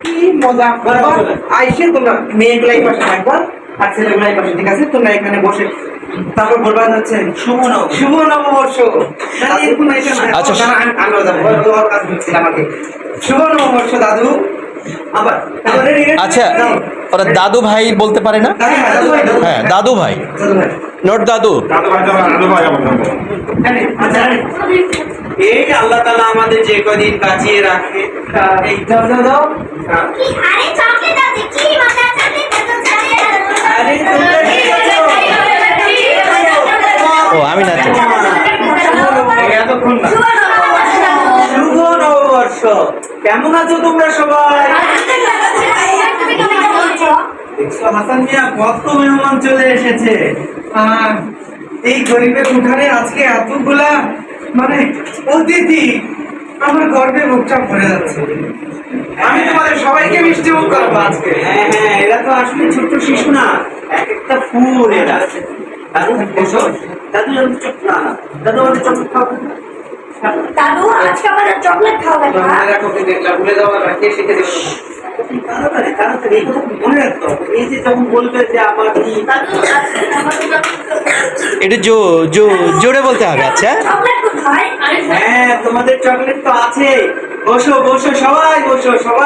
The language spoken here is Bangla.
কি মজা করবা আইসে তোমরা মেয়েগুলাই পাশে থাকবা আর ছেলেগুলাই পাশে ঠিক আছে তোমরা এখানে বসে তারপর বলবা হচ্ছে শুভ নব শুভ নববর্ষ না, এরকম এটা না। আচ্ছা। যাব। কাছে আমাকে। শুভ নববর্ষ দাদু? আচ্ছা ওরা দাদু ভাই বলতে পারে না দাদু দাদু ভাই, দাদু হ্যাঁ দাদু ভাই দাদু ভাই। নোট দাদু এই আল্লাহ তালা আমাদের যে কদিন বাঁচিয়ে রাখে। এই দাও? ও আমি না শুভ নববর্ষ। কেমন আছো তোমরা সবাই? দেখছ হাসান মিয়া কত মেহমান চলে এসেছে। এই গরিবের উঠানে আজকে এতগুলা মানে অতিথি আমার গর্বে মুখটা ভরে যাচ্ছে। আমি তোমাদের সবাইকে মিষ্টি মুখ করব আজকে। হ্যাঁ হ্যাঁ এরা তো আসলে ছোট্ট শিশু না এক একটা ফুল এরা দাদু বসো। দাদু চোখ না। দাদু আমাদের চোখ খাও। দাদু আজকে আমাদের চকলেট খাওয়াবে না রাখো ভুলে যাওয়া না কে শিখে দেবে তাড়াতাড়ি তাড়াতাড়ি এই কথা মনে রাখতে হবে এই যে যখন বলবে যে আমার কি দাদু আমাদের চকলেট একটু জো জো জোরে বলতে হবে আচ্ছা। হ্যাঁ তোমাদের চকলেট তো আছে বসো বসো সবাই বসো সবাই।